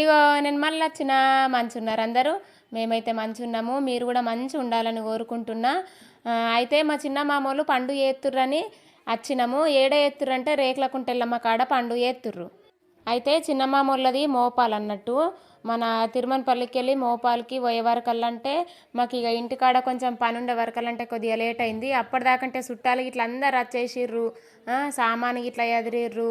ఇగో నేను మళ్ళీ వచ్చిన మంచి ఉన్నారు అందరూ. మేమైతే మంచి ఉన్నాము మీరు కూడా మంచి ఉండాలని కోరుకుంటున్నా. అయితే మా చిన్న మామూలు పండు ఏత్తుర్రని వచ్చినాము. ఏడ ఎత్తుర్రంటే రేకుల కుంటెల్లమ్మ కాడ పండు ఏత్తుర్రు అయితే చిన్న మామూలది మోపాల్ అన్నట్టు. మన తిరుమలపల్లికి వెళ్ళి మోపాల్కి పోయే వరకల్లంటే మాకు ఇక ఇంటికాడ కొంచెం పని ఉండే వరకల్లంటే కొద్దిగా లేట్ అయింది. అప్పటిదాకంటే చుట్టాలు ఇట్లా అందరు వచ్చేసిర్రు. సామాను ఇట్లా ఎదిరిర్రు.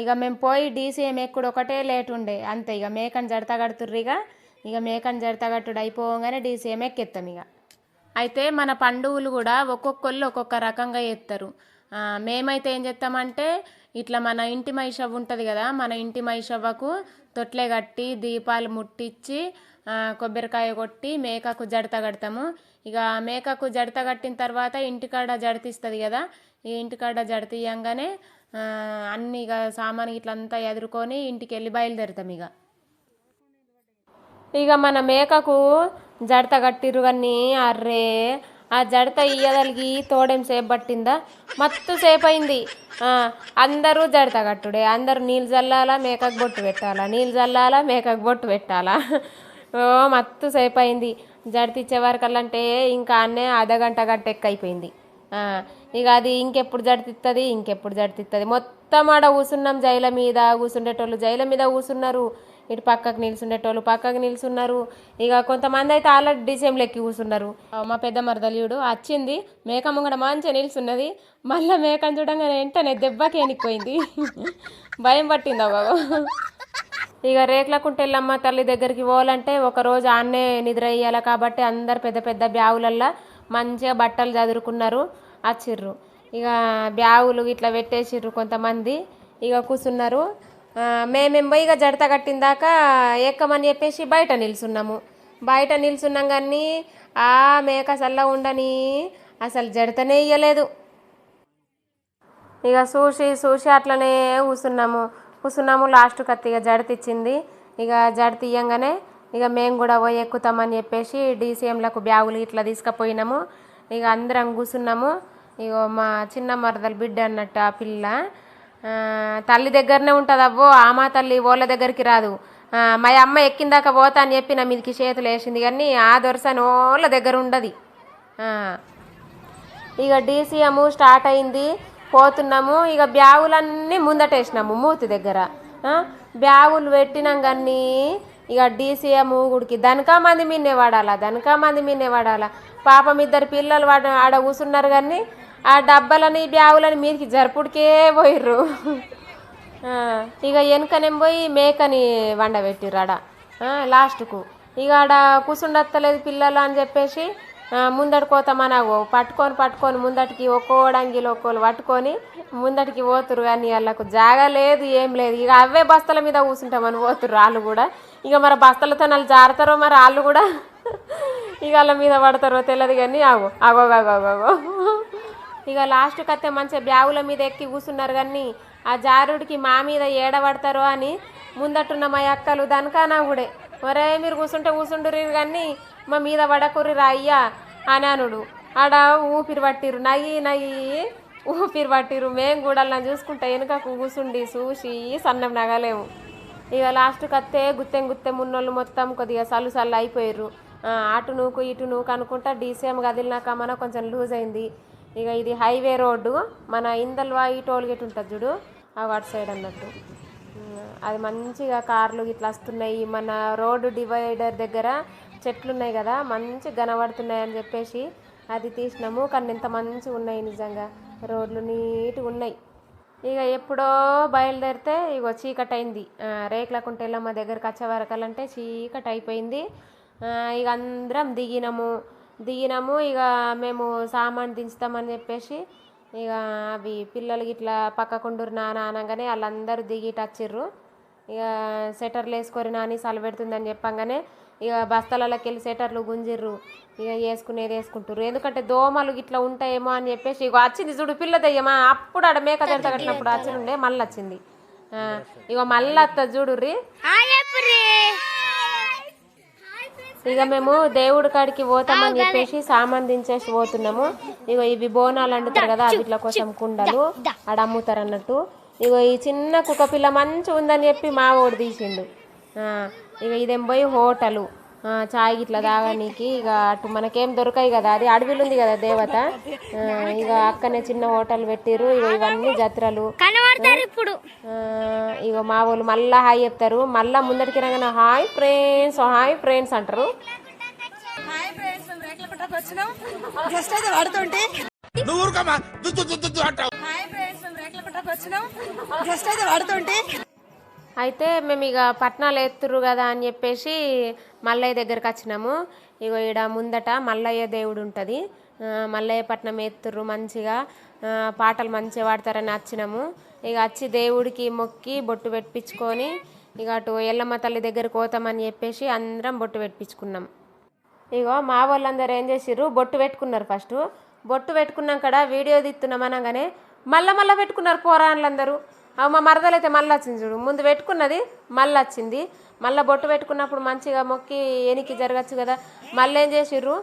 ఇక మేము పోయి డీసీఎం ఎక్కుడు ఒకటే లేట్ ఉండే. అంతే ఇక మేకని జడత కడుతుర్రు ఇక ఇక మేకని జడత కట్టుడు అయిపోగానే డీసీఎం ఎక్కెత్తాం ఇక అయితే మన పండుగలు కూడా ఒక్కొక్కళ్ళు ఒక్కొక్క రకంగా ఎత్తారు. మేమైతే ఏం చేస్తామంటే ఇట్లా మన ఇంటి మైషవ్ ఉంటుంది కదా మన ఇంటి మైషవ్వకు తొట్లే కట్టి దీపాలు ముట్టించి కొబ్బరికాయ కొట్టి మేకకు జడత కడతాము. ఇక మేకకు జడత కట్టిన తర్వాత ఇంటికాడ జడతిస్తుంది కదా ఈ ఇంటికాడ జడతీయంగానే అన్ని ఇక సామాన్ ఇట్లా అంతా ఎదుర్కొని ఇంటికి వెళ్ళి బయలుదేరుతాం ఇక ఇక మన మేకకు జడత కట్టిర్రు కానీ అర్రే ఆ జడత ఇయ్యదలిగి తోడేం సేపు పట్టిందా? మత్తు సేపు అయింది అందరూ జడత కట్టుడే. అందరూ నీళ్ళు చల్లాలా మేకకు బొట్టు పెట్టాలా? నీళ్ళు చల్లాలా మేకకు బొట్టు పెట్టాలా? ఓ మత్తు సేపు అయింది జడత ఇచ్చే వరకల్లంటే ఇంకా అన్నే అర్ధగంట గంట ఎక్కువైపోయింది ఆ, ఇక అది ఇంకెప్పుడు జడితిస్తుంది ఇంకెప్పుడు జడితిస్తుంది మొత్తం ఆడ కూసున్నాం జైల మీద కూసుండేటోళ్ళు జైల మీద కూసున్నారు. ఇటు పక్కకు నిల్చుండేటోళ్ళు పక్కకు నిల్చున్నారు ఇక కొంతమంది అయితే ఆల్రెడీ డిసెంబర్ ఎక్కి కూసున్నారు. మా పెద్ద మరదలియుడు వచ్చింది మేక ముంగడ మంచిగా నిల్చున్నది మళ్ళీ మేకను చూడంగానే వెంటనే దెబ్బకి ఎనిక్కిపోయింది భయం పట్టింది బాబు ఇక రేకులకుంట తల్లి దగ్గరికి పోవాలంటే ఒకరోజు ఆన్నే నిద్ర వేయాలి కాబట్టి అందరు పెద్ద పెద్ద బ్యాగులల్లో మంచిగా బట్టలు చదురుకున్నారు. వచ్చిర్రు ఇక బ్యాగులు ఇట్లా పెట్టేసిర్రు కొంతమంది. ఇక కూర్చున్నారు మేమేం పోయి ఇక జడత కట్టిన దాకా ఎక్కమని చెప్పేసి బయట నిల్చున్నాము బయట నిల్చున్నాం కానీ ఆ మేక చల్ల ఉండని అసలు జడతనే ఇయ్యలేదు. ఇక చూసి చూసి అట్లనే కూర్చున్నాము కూర్చున్నాము లాస్ట్ కత్తి ఇక జడతిచ్చింది ఇక జడ ఇక మేము కూడా పోయి ఎక్కుతామని చెప్పేసి డీసీఎంలకు బ్యాగులు ఇట్లా తీసుకుపోయినాము. ఇక అందరం కూర్చున్నాము. ఇక మా చిన్న మరదల బిడ్డ అన్నట్టు ఆ పిల్ల. తల్లి దగ్గరనే ఉంటుంది అవ్వో ఆ మా తల్లి ఓళ్ళ దగ్గరికి రాదు. మా అమ్మ ఎక్కిందాక పోతా అని చెప్పి నా మీదకి చేతులు వేసింది కానీ ఆ దొరసాని ఓళ్ళ దగ్గర ఉండదు. ఇక డీసీఎం స్టార్ట్ అయింది. పోతున్నాము. ఇక బ్యాగులన్నీ ముందటేసినాము మూతి దగ్గర. బ్యాగులు పెట్టినాం కానీ ఇక డీసీఎం ఊగుడికి దనకా మంది మీనే వాడాలా దనకా మంది మీనే వాడాలా పాపం ఇద్దరు పిల్లలు వాడ ఆడ కూసున్నారు కానీ ఆ డబ్బాలని బ్యాగులని మీదకి జరుపుడికే పోయిర్రు. ఇక వెనకనేం పోయి మేకని వండబెట్టిర్రు ఆడ. లాస్ట్కు. ఇక ఆడ కూసుండత్తలేదు పిల్లలు అని చెప్పేసి ముందటి ముందటికి పట్టుకొని పట్టుకొని ముందటికి ఒక్కోడంగిలు ఒక్కోలు పట్టుకొని ముందటికి పోతురు కానీ వాళ్ళకు జాగ లేదు ఏం లేదు. ఇక అవే బస్తల మీద కూర్చుంటామని పోతురు వాళ్ళు కూడా. ఇక మరి బస్తలతో వాళ్ళు జారుతారో మరి వాళ్ళు కూడా? ఇక వాళ్ళ మీద పడతారో తెలియదు కానీ ఆగో ఆగో ఆగో ఇక లాస్ట్కి కత్తే మంచిగా బ్యాగుల మీద ఎక్కి కూర్చున్నారు కానీ ఆ జారుడికి మా మీద ఏడబడతారో అని ముందట్టున్న మా అక్కలు దనకానా కూడా ఒరే మీరు కూర్చుంటే కూర్చుంటురు కానీ మా మీద పడకుర్రి రాయ్యా అయ్యా అని అనుడు ఆడ ఊపిరి పట్టిరు నగి నగి ఊపిరి పట్టిరు మేము కూడా అలా చూసుకుంటా వెనుకకు కూసుండి చూసి సన్నం నగలేము. ఇక లాస్ట్కి వస్తే గుత్తెం గుత్తెం ఉన్నోళ్ళు మొత్తం కొద్దిగా సల్లు సల్లు అయిపోయారు అటు నూకు ఇటు నూకు అనుకుంటా డీసీఎం కదిలినాక మన కొంచెం లూజ్ అయింది. ఇక ఇది హైవే రోడ్డు మన ఇందల్వా ఈ టోల్ గేట్ ఉంటుంది చూడు ఆ అటు సైడ్ అన్నట్టు. అది మంచిగా కార్లు ఇట్లా వస్తున్నాయి. మన రోడ్డు డివైడర్ దగ్గర చెట్లు ఉన్నాయి కదా మంచి కనబడుతున్నాయి అని చెప్పేసి అది తీసినాము కానీ ఎంత మంచిగా ఉన్నాయి నిజంగా. రోడ్లు నీట్గా ఉన్నాయి. ఇక ఎప్పుడో బయలుదేరితే ఇగో చీకటి అయింది ఆ, రేకులకుంట ఎల్లమ్మ దగ్గరకు వచ్చే వరకలంటే చీకటి అయిపోయింది ఇక అందరం దిగినాము. దిగినాము ఇక మేము సామాన్ దించుతామని చెప్పేసి ఇక అవి పిల్లలు ఇట్లా పక్కకుండూరు నాన్న అనగానే వాళ్ళందరూ దిగి వచ్చిర్రు. ఇక సెటర్లు వేసుకొని నాని సల పెడుతుందని చెప్పంగానే ఇక బస్తాలలోకి వెళ్ళి సెటర్లు గుంజిర్రు. ఇక వేసుకునేది వేసుకుంటారు ఎందుకంటే దోమలు ఇట్లా ఉంటాయేమో అని చెప్పేసి ఇక వచ్చింది చూడు పిల్ల దయ్యమా? అప్పుడు ఆడ మేక జడత కట్టినప్పుడు వచ్చిండే మళ్ళీ వచ్చింది. ఇగో మళ్ళీ అత్త చూడుర్రి. ఇక మేము దేవుడి కాడికి పోతామని చెప్పేసి సామాన్ దించేసి పోతున్నాము. ఇగో ఇవి బోనాలు అండుతారు కదా వీటిల కోసం కుండలు ఆడ అమ్ముతారు అన్నట్టు. ఇగో ఈ చిన్న కుక్క పిల్ల మంచి ఉందని చెప్పి మా ఓడి తీసిండు. ఇక ఇదేం పోయి హోటలు. చాయ్ గిట్లా తాగనీకి ఇక అటు మనకేం దొరకాయి కదా అది అడవిలు ఉంది కదా దేవత. ఇక అక్కనే చిన్న హోటల్ పెట్టిర్రు ఇక ఇవన్నీ జత్రలు. కనబడతారు ఇప్పుడు. ఇక మా వాళ్ళు మళ్ళా హాయ్ చెప్తారు మళ్ళా ముందటికి రాగానే హాయ్ ఫ్రెండ్స్ హాయ్ ఫ్రెండ్స్ అంటారు. జస్ట్ అయితే జస్ట్ పడుతుంటే అయితే మేము ఇక పట్నాలు ఎత్తురు కదా అని చెప్పేసి మల్లయ్య దగ్గరకు వచ్చినాము. ఇగో ఈడ ముందట మల్లయ్య దేవుడు ఉంటుంది. మల్లయ్య పట్నం ఎత్తుర్రు మంచిగా. పాటలు మంచిగా పాడతారని వచ్చినాము ఇక వచ్చి దేవుడికి మొక్కి బొట్టు పెట్టించుకొని ఇక అటు ఎల్లమ్మ తల్లి దగ్గరికి పోతామని చెప్పేసి అందరం బొట్టు పెట్టించుకున్నాం. ఇగో మా వాళ్ళందరూ ఏం చేసిర్రు? బొట్టు పెట్టుకున్నారు ఫస్ట్. బొట్టు పెట్టుకున్నాం కదా వీడియో తీస్తున్నాం అనగానే మళ్ళా మళ్ళీ పెట్టుకున్నారు పోరాళ్ళందరూ మా మరదలు అయితే మళ్ళీ వచ్చింది చూడు. ముందు పెట్టుకున్నది మళ్ళీ వచ్చింది మళ్ళీ బొట్టు పెట్టుకున్నప్పుడు మంచిగా మొక్కి ఎనికి జరగచ్చు కదా. మళ్ళీ ఏం చేసిర్రు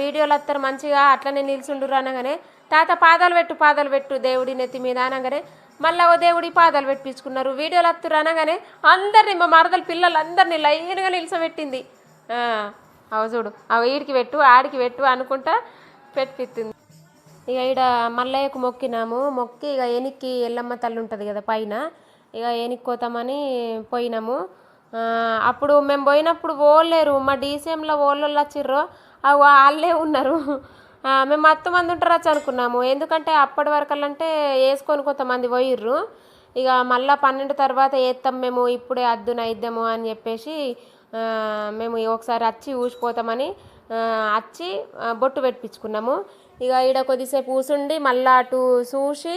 వీడియోలు వస్తారు మంచిగా అట్లనే నిల్చుండ్రు అనగానే తాత పాదాలు పెట్టు పాదాలు పెట్టు దేవుడి నెత్తి మీద అనగానే మళ్ళీ ఓ దేవుడి పాదాలు పెట్టించుకున్నారు. వీడియోలు వస్తారు అనగానే అందరినీ మా మరదలు పిల్లలందరినీ లైన్గా నిలిచబెట్టింది. ఆ, అవ చూడు. అవి ఈడికి పెట్టు ఆడికి పెట్టు అనుకుంటా పెట్టిస్తుంది ఇక ఈడ మల్లయ్యకు మొక్కినాము. మొక్కి ఇక ఎనిక్కి ఎల్లమ్మ తల్లి ఉంటుంది కదా పైన. ఇక ఎనిక్కోతామని పోయినాము. అప్పుడు మేము పోయినప్పుడు ఓలేరు మా డీసీఎంలో ఓళ్ళు వచ్చిర్రు. అవి వాళ్ళే ఉన్నారు. మేము మత్తు మంది ఉంటారచ్చు అనుకున్నాము. ఎందుకంటే అప్పటి వరకు అంటే వేసుకొని కొంతమంది పోయిర్రు. ఇక మళ్ళా పన్నెండు తర్వాత వేస్తాం మేము. ఇప్పుడే అద్దున ఇద్దాము అని చెప్పేసి మేము ఒకసారి వచ్చి ఊసిపోతామని వచ్చి బొట్టు పెట్టించుకున్నాము. ఇక ఈడ కొద్దిసేపు కూసుండి మళ్ళీ అటు చూసి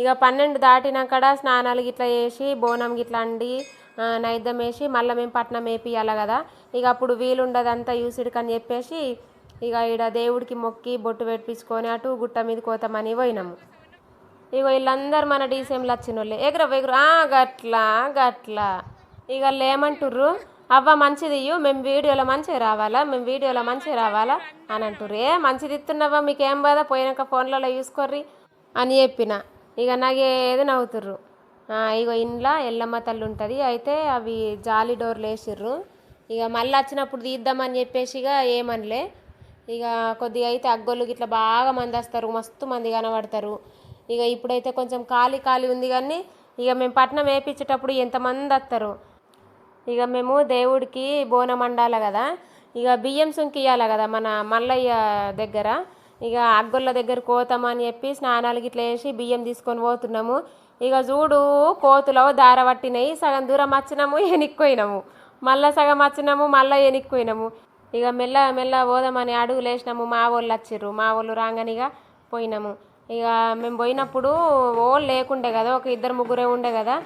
ఇక పన్నెండు దాటినాకడ స్నానాలు గిట్లా చేసి బోనం గిట్లా అండి నైద్యం వేసి మళ్ళీ మేము పట్నం వేపియాలి కదా. ఇక అప్పుడు వీలుండదంతా యూసిడికని అని చెప్పేసి ఇక ఈడ దేవుడికి మొక్కి బొట్టు పెట్టించుకొని అటు గుట్ట మీద కోతామని పోయినాము. ఇక వీళ్ళందరూ మన డీసీఎంలు వచ్చిన వాళ్ళే ఎగుర ఎగురు గట్లా గట్లా. ఇక లేమంటుర్రు. అవ్వ మంచిది ఇయ్యు మేము వీడియోలో మంచిగా రావాలా మేము వీడియోలో మంచిగా రావాలా అని అంటుర్రు. ఏ మంచిది ఇస్తున్నావా మీకేం బాధ? పోయినాక ఫోన్లలో చూసుకోర్రి అని చెప్పిన. ఇక నాకు ఏది నవ్వుతుర్రు. ఇక ఇగో ఇంట్లో ఎల్లమ్మ తల్లి ఉంటుంది అయితే అవి జాలి డోర్లు వేసిర్రు. ఇక మళ్ళీ వచ్చినప్పుడు తీద్దామని చెప్పేసి ఇక ఏమనలే. ఇక కొద్దిగా అయితే అగ్గోళ్ళు గిట్లా బాగా మంది వస్తారు మస్తు మంది కనబడతారు. ఇక ఇప్పుడైతే కొంచెం ఖాళీ ఖాళీ ఉంది కానీ ఇక మేము పట్నం వేయించేటప్పుడు ఎంతమంది వస్తారు? ఇక మేము దేవుడికి బోనం వండాలి కదా. ఇక బియ్యం సుంకియాల కదా మన మల్లయ్య దగ్గర. ఇక అగ్గొల్ల దగ్గర కోతామని చెప్పి స్నానాలు గిట్ల వేసి బియ్యం తీసుకొని పోతున్నాము. ఇక చూడు కోతులో దార పట్టినాయి సగం దూరం వచ్చినాము ఎనిక్కిపోయినాము. మళ్ళా సగం వచ్చినాము మళ్ళా ఎనిక్కిపోయినాము. ఇక మెల్ల మెల్ల పోదామని అడుగులు వేసినాము మా వాళ్ళు వచ్చిర్రు. మా వాళ్ళు రాగానిగా పోయినాము. ఇక మేము పోయినప్పుడు ఓళ్ళు లేకుండే కదా ఒక ఇద్దరు ముగ్గురే ఉండే కదా.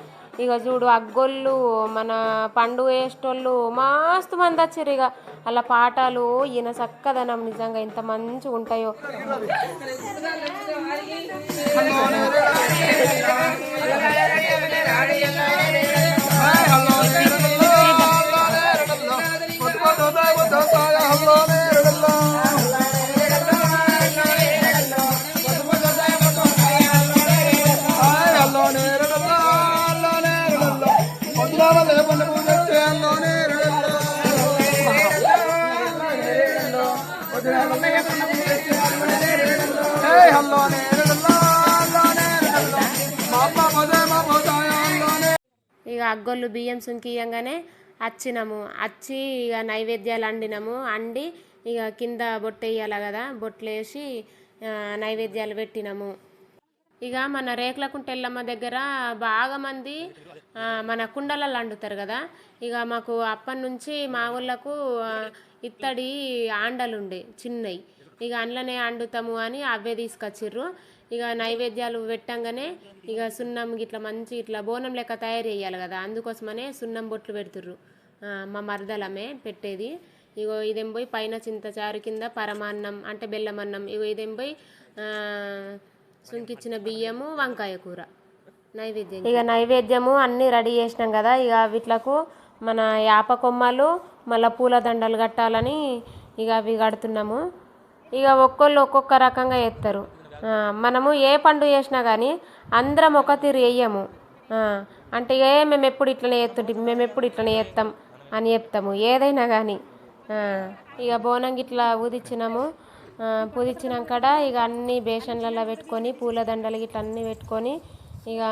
ఇక చూడు అగ్గోళ్ళు మన పండు వేసేటోళ్ళు మస్తు మంది వచ్చారు ఇక అలా పాఠాలు ఈయన చక్కదనం నిజంగా ఎంత మంచిగా ఉంటాయో ఇక అగ్గోళ్ళు బియ్యం సుంకియంగానే వచ్చినాము వచ్చి ఇక నైవేద్యాలు వండినాము అండి ఇక కింద బొట్టు వేయాలి కదా బొట్లు వేసి నైవేద్యాలు పెట్టినాము. ఇక మన రేకులకుంటెల్లమ్మ దగ్గర బాగా మంది మన కుండలలో వండుతారు కదా. ఇక మాకు అప్పటి నుంచి మా ఊళ్ళకు ఇత్తడి ఆండలుండే చిన్నవి ఇక అందులోనే వండుతాము అని అవే తీసుకొచ్చిర్రు. ఇక నైవేద్యాలు పెట్టంగానే ఇక సున్నం గిట్ల మంచి ఇట్లా బోనం లెక్క తయారు చేయాలి కదా అందుకోసమనే సున్నం బొట్లు పెడుతుర్రు. మా మరదలమే పెట్టేది. ఇగో ఇదేం పోయి పైన చింతచారు కింద పరమాన్నం అంటే బెల్లం అన్నం. ఇగో ఇదేం పోయి సుంకిచ్చిన బియ్యము వంకాయ కూర. నైవేద్యం ఇక నైవేద్యము అన్నీ రెడీ చేసినాం కదా ఇక వీటిలకు మన యాప కొమ్మలు మళ్ళీ పూల దండలు కట్టాలని ఇక అవి కడుతున్నాము. ఇక ఒక్కొళ్ళు ఒక్కొక్క రకంగా చేస్తారు. ఆ, మనము ఏ పండు చేసినా కానీ అందరం ఒక తీరు వేయము అంటే ఏ మేము ఎప్పుడు ఇట్లనే చేస్తుంటాం మేము ఎప్పుడు ఇట్లనే చేస్తాం అని చెప్తాము. ఏదైనా కానీ ఇక బోనం గిట్లా ఊదిచ్చినాము. ఆ, పూదిచ్చినాకడ ఇక అన్ని బేషన్లలో పెట్టుకొని పూల దండలు అన్నీ పెట్టుకొని ఇక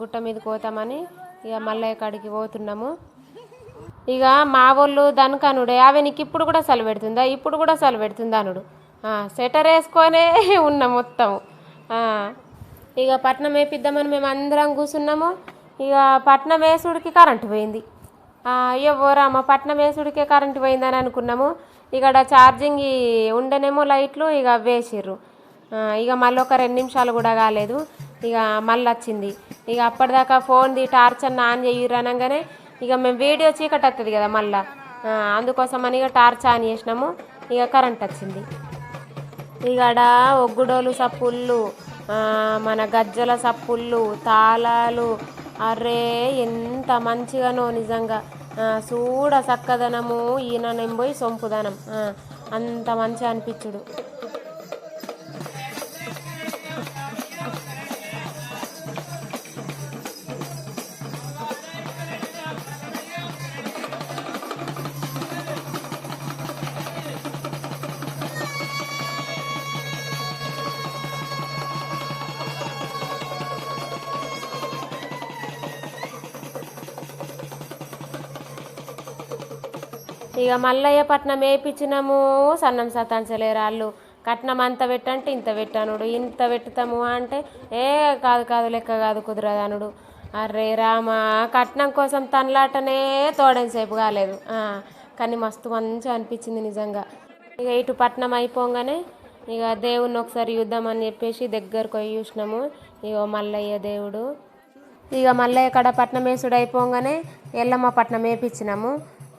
గుట్ట మీదకి పోతామని ఇక మల్లయ్య కాడికి పోతున్నాము. ఇక మా వాళ్ళు దనకనుడే అవి నీకు ఇప్పుడు కూడా సెలవు పెడుతుందా? ఇప్పుడు కూడా సెలవు పెడుతుందా అనుడు? స్వెటర్ వేసుకొనే ఉన్నాం మొత్తం. ఇక పట్నం వేపిద్దామని మేము అందరం కూర్చున్నాము ఇక పట్నం వేసుడికి కరెంటు పోయింది. అయ్యో ఓరామ పట్నం వేసుడికే కరెంటు పోయిందని అనుకున్నాము. ఇక్కడ ఛార్జింగ్ ఉండనేమో లైట్లు ఇక వేసిర్రు. ఇక మళ్ళీ ఒక రెండు నిమిషాలు కూడా కాలేదు. ఇక మళ్ళీ వచ్చింది. ఇక అప్పటిదాకా ఫోన్ది టార్చ్ అన్న ఆన్ చేయరు అనగానే ఇక మేము వీడియో చీకటి వస్తుంది కదా మళ్ళా. అందుకోసం అందుకోసమని ఇక టార్చ్ ఆన్ చేసినాము. ఇక కరెంట్ వచ్చింది. ఇక్కడ ఒగ్గుడోలు సప్పుళ్ళు మన గజ్జల సప్పుళ్ళు తాళాలు. అరే ఎంత మంచిగానో నిజంగా. చూడ చక్కదనము ఈయన పోయి సొంపుదనం. అంత మంచిగా అనిపించుడు. ఇక మల్లయ్య పట్నం వేయించినాము సన్నం సతాంచలేరు వాళ్ళు. కట్నం అంత పెట్టంటే ఇంత పెట్టానుడు ఇంత పెట్టుతాము అంటే ఏ కాదు కాదు లెక్క కాదు కుదరదనుడు. అరే రామా కట్నం కోసం తనలాటనే తోడేసేపు కాలేదు. కానీ మస్తు మంచిగా అనిపించింది నిజంగా. ఇక ఇటు పట్నం అయిపోగానే ఇక దేవుణ్ణి ఒకసారి చూద్దామని చెప్పేసి దగ్గరకు పోయి చూసినాము. ఇక మల్లయ్య దేవుడు. ఇక మల్లయ్య కడ పట్నం వేసుడు అయిపోగానే ఎల్లమ్మ పట్నం వేపించినాము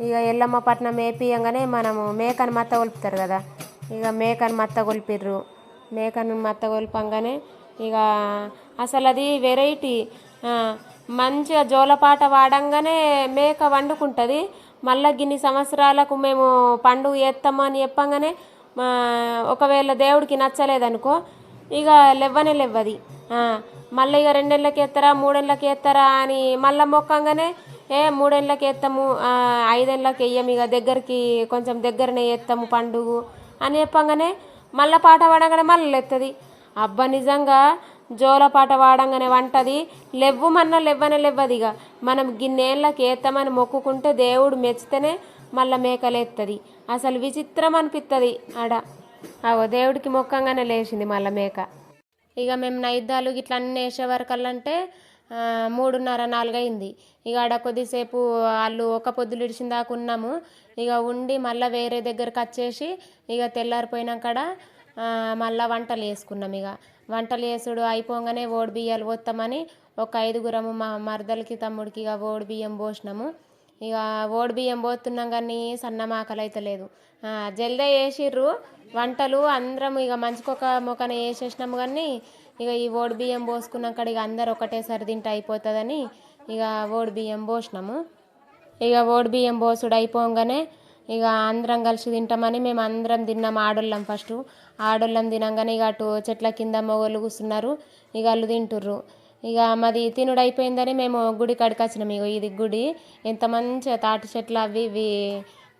ఇక ఎల్లమ్మ పట్నం వేపియంగానే మనము మేకను మత్త కొలుపుతారు కదా. ఇక మేకను మత్త కొలిపిర్రు. మేకను మత్త కొలిపంగానే ఇక అసలు అది వెరైటీ మంచిగా జోలపాట వాడంగానే మేక వండుకుంటుంది. మళ్ళా గిన్ని సంవత్సరాలకు మేము పండుగ చేస్తాము అని చెప్పంగానే మా ఒకవేళ దేవుడికి నచ్చలేదనుకో ఇక లెవ్వనే లెవ్వది. మళ్ళీ ఇక రెండేళ్ళకి ఎత్తారా మూడేళ్ళకి ఎత్తారా అని మళ్ళీ మొక్కంగానే ఏ మూడేళ్ళకి వేస్తాము ఐదేళ్ళకి వేయము ఇక దగ్గరికి కొంచెం దగ్గరనే వేస్తాము పండుగ అని చెప్పంగానే మళ్ళీ పాట పాడంగానే మళ్ళీ లేస్తుంది అబ్బా నిజంగా జోల పాట పాడంగానే వంటది. లెవ్వమన్నా లెవ్వనే లెవ్వది ఇక. మనం గిన్నేళ్ళకి వేస్తామని మొక్కుకుంటే దేవుడు మెచ్చితేనే మళ్ళీ మేకలేస్తుంది అసలు విచిత్రం అనిపిస్తుంది ఆడ. అవో దేవుడికి మొక్కంగానే లేచింది మళ్ళీ మేక. ఇక మేము నైద్యాలు ఇట్లా అన్నీ వేసే వరకల్లంటే మూడున్నర నాలుగైంది. ఇక ఆడ కొద్దిసేపు వాళ్ళు ఒక పొద్దులు ఇడిచిన దాకా ఉన్నాము. ఇక ఉండి మళ్ళీ వేరే దగ్గరకు వచ్చేసి ఇక తెల్లారిపోయినాకడ మళ్ళీ వంటలు వేసుకున్నాం ఇక. వంటలు చేసుడు అయిపోగానే ఓడి బియ్యాలు పోస్తామని ఒక ఐదుగురము మా మరదలకి తమ్ముడికి ఇక ఓడి బియ్యం పోసినాము. ఇక ఓడి బియ్యం పోతున్నాం కానీ సన్నం ఆకలి అయితే లేదు. జల్దే వేసిర్రు వంటలు అందరం ఇక మంచికొక మొక్కన వేసేసినాము కానీ ఇక ఈ ఓడి బియ్యం పోసుకున్నాక ఇక అందరు ఒకటేసారి తింటే అయిపోతుందని ఇక ఓడి బియ్యం పోసినాము. ఇక ఓడి బియ్యం పోసుడు అయిపోగానే ఇక అందరం కలిసి తింటామని మేము అందరం తిన్నాం ఆడోళ్ళం ఫస్ట్. ఆడోళ్ళం తినంగానే ఇక అటు చెట్ల కింద మొగోళ్ళు కూర్చున్నారు ఇక వాళ్ళు తింటుర్రు. ఇక మాది తినుడు అయిపోయిందని మేము గుడి కాడికి వచ్చినాం ఇగో ఇది గుడి. ఎంత మంచిగా తాటి చెట్లు అవి ఇవి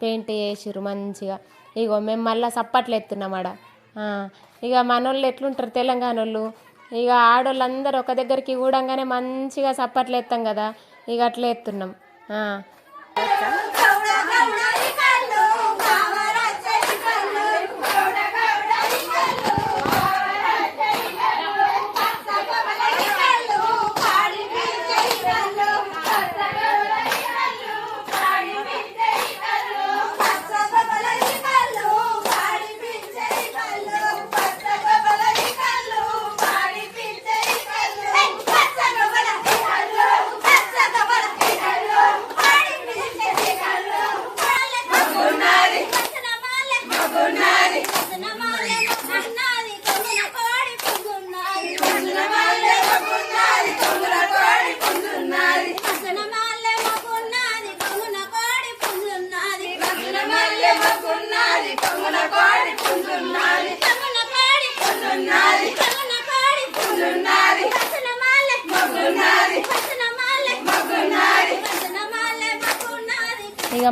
పెయింట్ చేసిర్రు మంచిగా. ఇగో మేము మళ్ళీ చప్పట్లు ఎత్తున్నాం ఆడ. ఇక మనోళ్ళు ఎట్లుంటారు తెలంగాణ వాళ్ళు ఇక ఆడోళ్ళందరూ ఒక దగ్గరికి కూడంగానే మంచిగా చప్పట్లు ఎత్తాం కదా ఇక అట్లా ఎత్తున్నాం.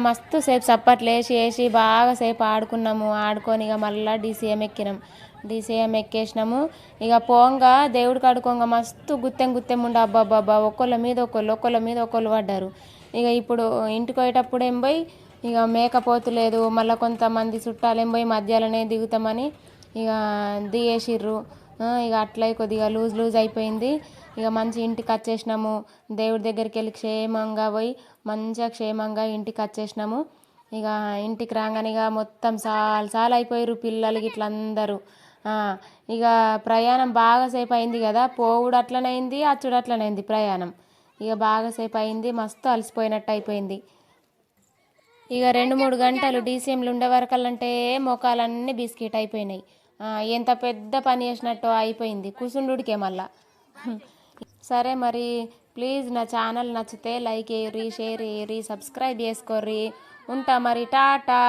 మస్తు సేపు చప్పట్లు వేసి వేసి బాగా సేపు ఆడుకున్నాము. ఆడుకొని ఇక మళ్ళీ డీసీఎం ఎక్కినాం. డీసీఎం ఎక్కేసినాము. ఇక పోంగా దేవుడు కడుకోంగ మస్తు గుత్తెం గుత్తెం ఉండే అబ్బాబ్బాబ్బా ఒక్కళ్ళ మీద ఒకళ్ళు ఒక్కళ్ళ మీద ఒకళ్ళు పడ్డారు. ఇక ఇప్పుడు ఇంటికి పోయేటప్పుడు ఏం పోయి ఇక మేకపోతులేదు మళ్ళీ కొంతమంది చుట్టాలు ఏం పోయి మధ్యలోనే దిగుతామని ఇక దిగేసిర్రు. ఇక అట్లయి కొద్దిగా లూజ్ లూజ్ అయిపోయింది. ఇక మంచి ఇంటికి వచ్చేసినాము. దేవుడి దగ్గరికి వెళ్ళి క్షేమంగా పోయి మంచిగా క్షేమంగా ఇంటికి వచ్చేసినాము. ఇక ఇంటికి రాగానే ఇక మొత్తం చాలా చాలా అయిపోయారు పిల్లలు ఇట్లా అందరూ. ఇక ప్రయాణం బాగా సేపు అయింది కదా. పోవుడు అట్లనైంది అచ్చుడు అట్లనైంది ప్రయాణం. ఇక బాగా సేపు అయింది మస్తు అలసిపోయినట్టు అయిపోయింది. ఇక రెండు మూడు గంటలు డీసీఎంలు ఉండే వరకల్లంటే మోకాలన్నీ బిస్కెట్ అయిపోయినాయి. ఎంత పెద్ద పని చేసినట్టు అయిపోయింది. కుసుండుడికే మళ్ళా. సరే మరి ప్లీజ్ నా ఛానల్ నచ్చితే లైక్ చేయరి షేర్ చేయరి సబ్స్క్రైబ్ చేసుకోర్రి. ఉంటా మరి టాటా.